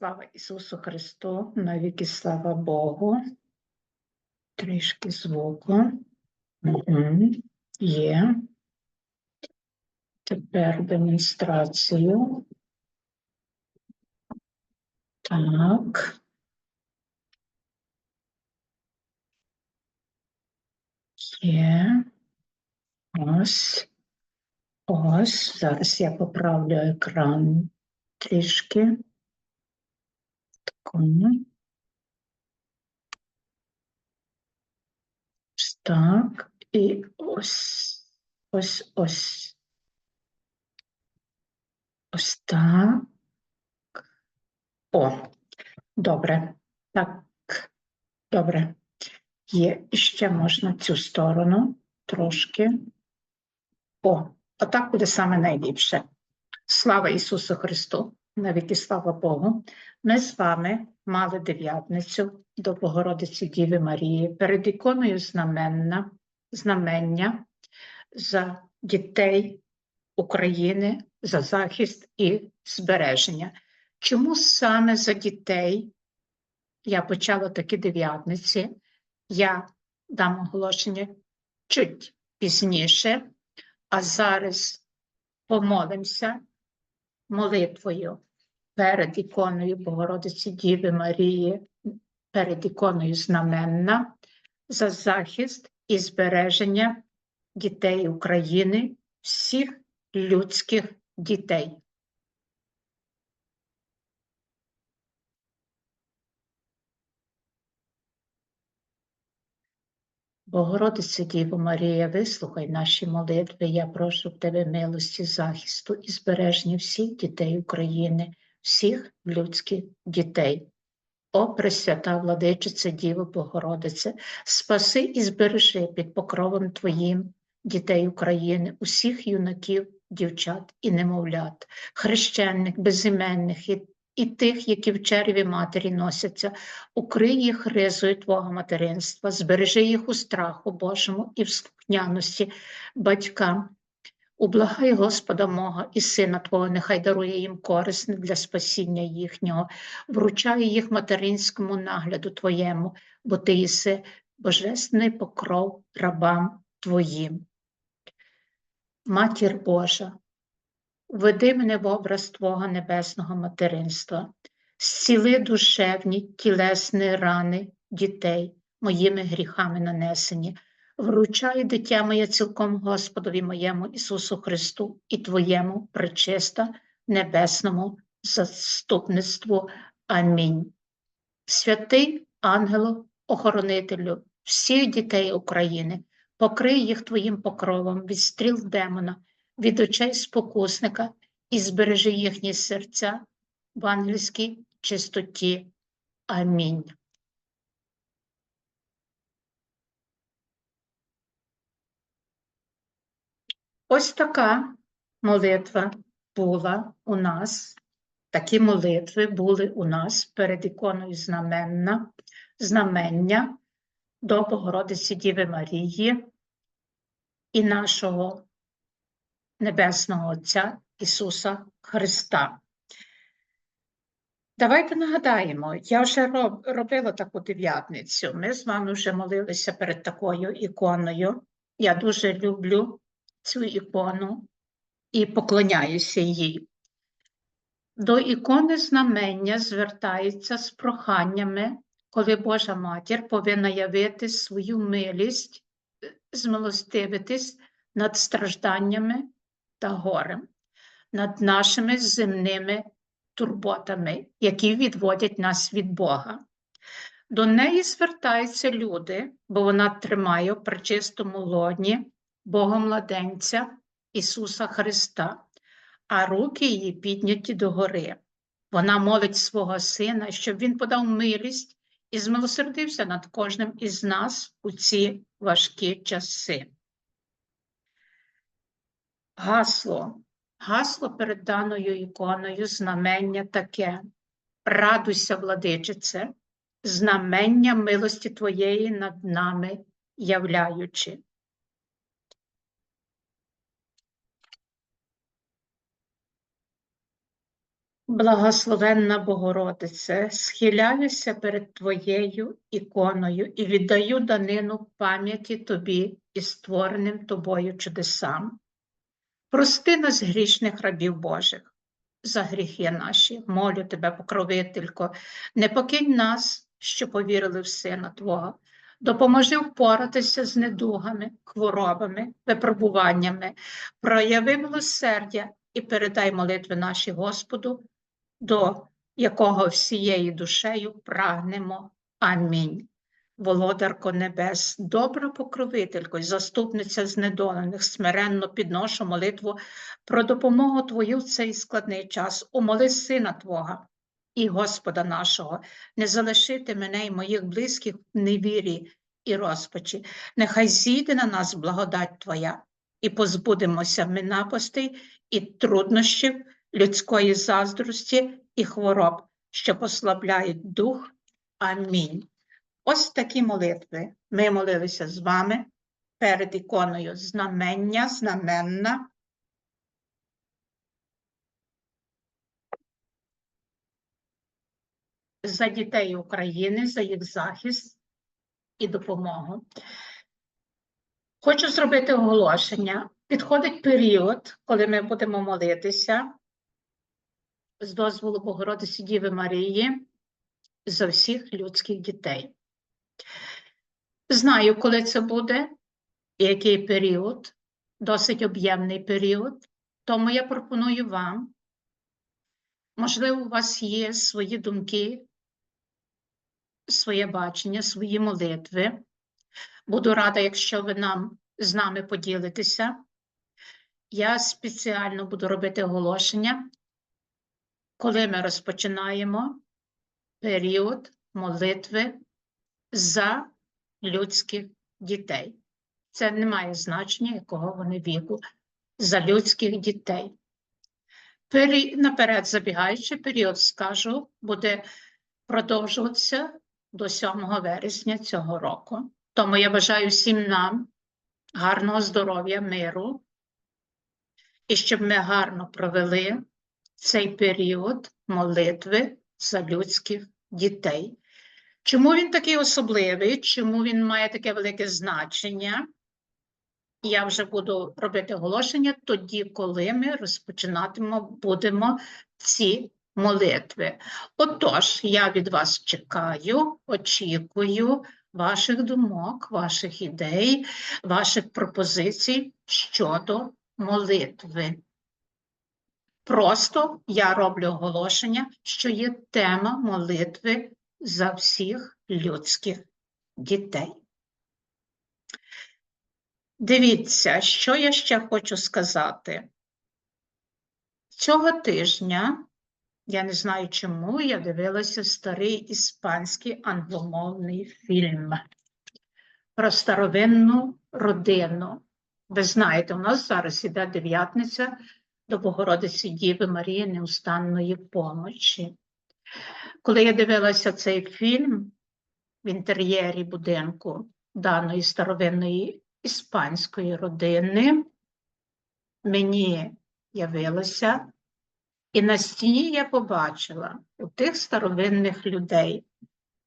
Слава Ісусу Христу, навіки слава Богу. Трішки звуку. Угу. Є. Тепер демонстрацію. Так. Є. Ось. Ось. Зараз я поправлю екран трішки. Ось Так. І ось. Ось ось. Ось. О, добре. Так, добре. Є ще можна цю сторону трошки. О, отак буде саме найліпше. Слава Ісусу Христу! Навіки слава Богу. Ми з вами мали дев'ятницю до Богородиці Діви Марії перед іконою знаменна, знамення за дітей України, за захист і збереження. Чому саме за дітей я почала такі дев'ятниці? Я дам оголошення чуть пізніше, а зараз помолимося молитвою перед іконою Богородиці Діви Марії, перед іконою знаменна за захист і збереження дітей України, всіх людських дітей. Богородице Діво Марія, вислухай наші молитви. Я прошу в тебе милості, захисту і збереження всіх дітей України, всіх людських дітей. О, Пресвята владичице Діво Богородице, спаси і збережи під покровом Твоїм дітей України, усіх юнаків, дівчат і немовлят, хрещених, безіменних і і тих, які в черві матері носяться, укрий їх ризою Твого материнства, збережи їх у страху Божому і в слухняності батькам. Ублагай Господа мого і Сина Твого, нехай дарує їм корисне для спасіння їхнього, вручає їх материнському нагляду Твоєму, бо Ти єси божественний покров рабам Твоїм. Матір Божа, Веди мене в образ Твого небесного материнства, зціли душевні, тілесні рани дітей, моїми гріхами нанесені, вручай дитя моє цілком Господові моєму Ісусу Христу і Твоєму пречиста небесному заступництву. Амінь. Святий ангелу, охоронителю всіх дітей України, покрий їх Твоїм покровом від стріл демона від очей спокусника і збережи їхні серця в ангельській чистоті. Амінь. Ось така молитва була у нас. Такі молитви були у нас перед іконою знаменна, знамення до Богородиці Діви Марії і нашого Небесного Отця Ісуса Христа. Давайте нагадаємо, я вже роб, робила таку дев'ятницю. Ми з вами вже молилися перед такою іконою. Я дуже люблю цю ікону і поклоняюся їй. До ікони знамення звертається з проханнями, коли Божа матір повинна явити свою милість, змилостивитись над стражданнями та горем, над нашими земними турботами, які відводять нас від Бога. До неї звертаються люди, бо вона тримає в причистому лоні Богомладенця Ісуса Христа, а руки її підняті догори. Вона молить свого Сина, щоб Він подав милість і змилосердився над кожним із нас у ці важкі часи. Гасло. Гасло перед даною іконою знамення таке. Радуйся, владичице, знамення милості Твоєї над нами являючи. Благословенна Богородице, схиляюся перед Твоєю іконою і віддаю данину пам'яті Тобі і створеним Тобою чудесам. Прости нас, грішних рабів Божих, за гріхи наші, молю Тебе, покровителько, не покинь нас, що повірили в Сина Твого. Допоможи впоратися з недугами, хворобами, випробуваннями, прояви милосердя і передай молитви наші Господу, до якого всією душею прагнемо. Амінь. Володарко Небес, добра покровителько й заступниця знедолених, смиренно підношу молитву про допомогу Твою в цей складний час. Умоли Сина Твого і Господа нашого, не залишити мене і моїх близьких в невірі і розпачі. Нехай зійде на нас благодать Твоя, і позбудемося ми напастей і труднощів людської заздрості і хвороб, що послабляють дух. Амінь. Ось такі молитви. Ми молилися з вами перед іконою знамення, знаменна. За дітей України, за їх захист і допомогу. Хочу зробити оголошення. Підходить період, коли ми будемо молитися з дозволу Богородиці Діви Марії за всіх людських дітей. Знаю, коли це буде який період, досить об'ємний період, тому я пропоную вам, можливо, у вас є свої думки, своє бачення, свої молитви. Буду рада, якщо ви нам з нами поділитеся. Я спеціально буду робити оголошення, коли ми розпочинаємо період молитви за людських дітей. Це не має значення, якого вони віку, за людських дітей. Пері... Наперед забігаючи, період, скажу, буде продовжуватися до 7 вересня цього року. Тому я бажаю всім нам гарного здоров'я, миру, і щоб ми гарно провели цей період молитви за людських дітей. Чому він такий особливий? Чому він має таке велике значення? Я вже буду робити оголошення тоді, коли ми розпочинатимемо будемо ці молитви. Отож, я від вас чекаю, очікую ваших думок, ваших ідей, ваших пропозицій щодо молитви. Просто я роблю оголошення, що є тема молитви за всіх людських дітей. Дивіться, що я ще хочу сказати. Цього тижня, я не знаю чому, я дивилася старий іспанський англомовний фільм про старовинну родину. Ви знаєте, у нас зараз іде дев'ятниця до Богородиці Діви Марії Неустанної помочі. Коли я дивилася цей фільм в інтер'єрі будинку даної старовинної іспанської родини, мені явилося, і на стіні я побачила у тих старовинних людей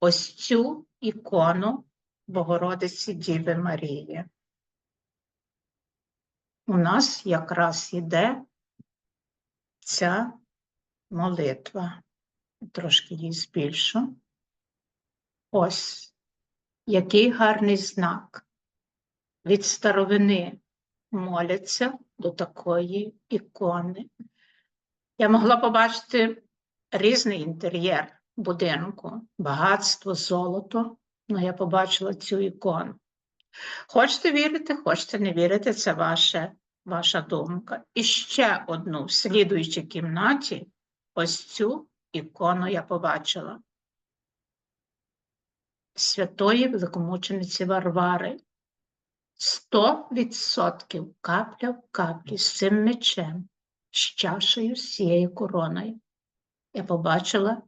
ось цю ікону Богородиці Діви Марії. У нас якраз йде ця молитва. Трошки її збільшу. Ось який гарний знак. Від старовини моляться до такої ікони. Я могла побачити різний інтер'єр будинку, багатство, золото, але я побачила цю ікону. Хочете вірити, хочете не вірити, це ваше, ваша думка. І ще одну в слідуючій кімнаті ось цю ікону я побачила. Святої великомучениці Варвари. Сто відсотків капля в каплі з цим мечем, з чашею, з цією короною. Я побачила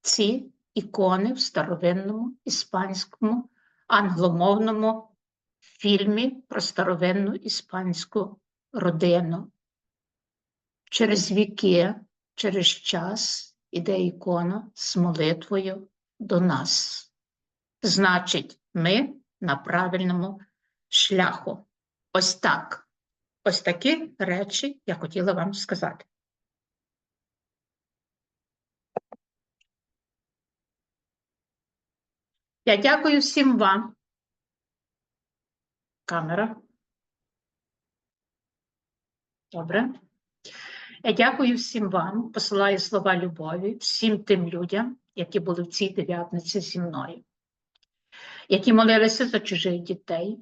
ці ікони в старовинному іспанському англомовному фільмі про старовинну іспанську родину. Через віки через час іде ікона з молитвою до нас. Значить, ми на правильному шляху. Ось так. Ось такі речі я хотіла вам сказати. Я дякую всім вам. Камера. Добре. Я дякую всім вам, посилаю слова любові, всім тим людям, які були в цій дев'ятниці зі мною, які молилися за чужих дітей,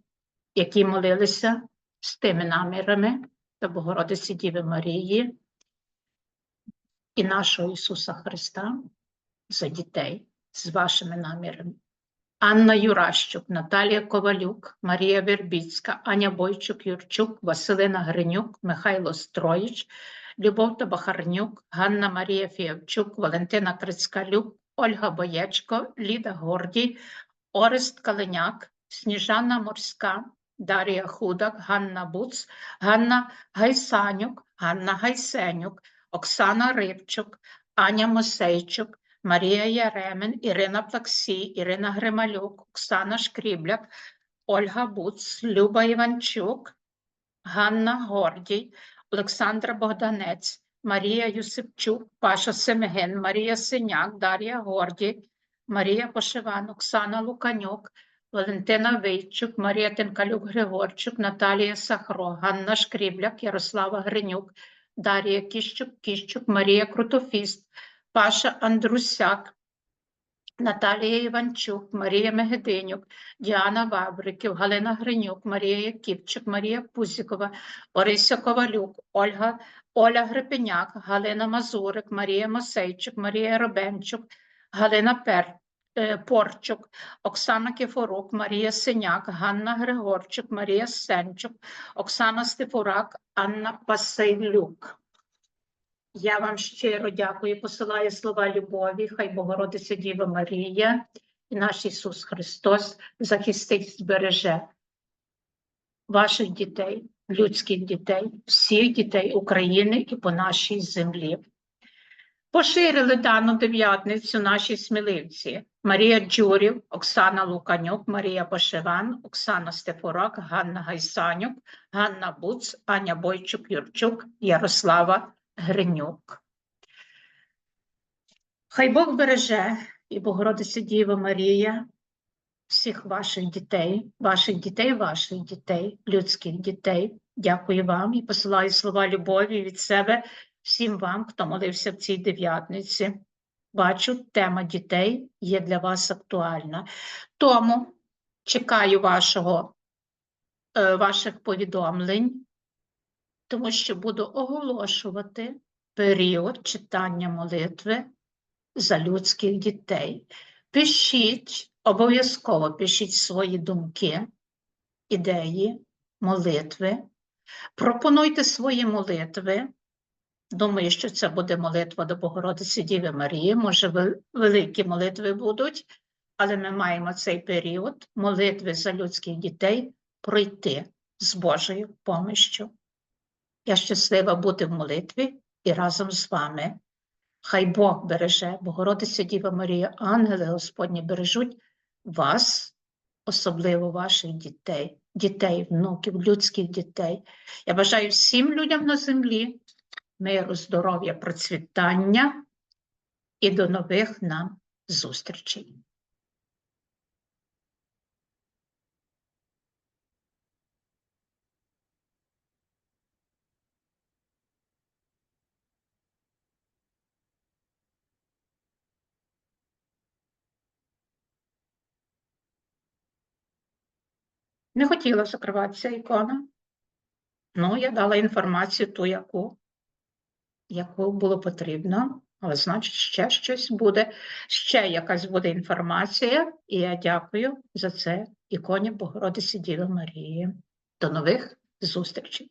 які молилися з тими намірами до Богородиці Діви Марії і нашого Ісуса Христа за дітей з вашими намірами. Анна Юращук, Наталія Ковалюк, Марія Вербіцька, Аня Бойчук, Юрчук, Василина Гринюк, Михайло Строїч, Любов Табахарнюк, Ганна Марія Фіявчук, Валентина Крицькалюк, Ольга Боєчко, Ліда Гордій, Орест Калиняк, Сніжана Морська, Дар'я Худак, Ганна Буц, Ганна Гайсанюк, Ганна Гайсенюк, Оксана Рибчук, Аня Мосейчук, Марія Яремен, Ірина Плаксій, Ірина Грималюк, Оксана Шкрібляк, Ольга Буц, Люба Іванчук, Ганна Гордій, Олександра Богданець, Марія Юсипчук, Паша Семеген, Марія Синяк, Дар'я Гордій, Марія Пошиван, Оксана Луканюк, Валентина Вийчук, Марія Тенкалюк Григорчук, Наталія Сахро, Ганна Шкрібляк, Ярослава Гринюк, Дар'я Кіщук, Кіщук, Марія Крутофіст, Паша Андрусяк, Наталія Іванчук, Марія Мегединюк, Діана Вабриків, Галина Гринюк, Марія Яківчик, Марія Пузікова, Орися Ковалюк, Ольга, Оля Грипеняк, Галина Мазурик, Марія Мосейчик, Марія Робенчук, Галина Пер, е, Порчук, Оксана Кіфорук, Марія Синяк, Ганна Григорчук, Марія Сенчук, Оксана Стефурак, Анна Пасилюк. Я вам щиро дякую, посилаю слова любові, хай Богородиця Діва Марія і наш Ісус Христос захистить, збереже ваших дітей, людських дітей, всіх дітей України і по нашій землі. Поширили дану дев'ятницю наші сміливці Марія Джурів, Оксана Луканюк, Марія Бошеван, Оксана Стефорак, Ганна Гайсанюк, Ганна Буц, Аня Бойчук, Юрчук, Ярослава Гринюк. Хай Бог береже і Богородиця Діва Марія всіх ваших дітей, ваших дітей, ваших дітей, людських дітей. Дякую вам і посилаю слова любові від себе всім вам, хто молився в цій дев'ятниці. Бачу, тема дітей є для вас актуальна. Тому чекаю вашого, е, ваших повідомлень, тому що буду оголошувати період читання молитви за людських дітей. Пишіть, обов'язково пишіть свої думки, ідеї, молитви. Пропонуйте свої молитви. Думаю, що це буде молитва до Богородиці Діви Марії. Може, великі молитви будуть, але ми маємо цей період молитви за людських дітей пройти з Божою помощю. Я щаслива бути в молитві і разом з вами. Хай Бог береже, Богородиця Діва Марія, ангели Господні бережуть вас, особливо ваших дітей, дітей, внуків, людських дітей. Я бажаю всім людям на землі миру, здоров'я, процвітання і до нових нам зустрічей. Не хотіла закриватися ікона. Ну, я дала інформацію ту, яку, яку було потрібно, але значить, ще щось буде, ще якась буде інформація, і я дякую за це іконі Богородиці Діви Марії. До нових зустрічей!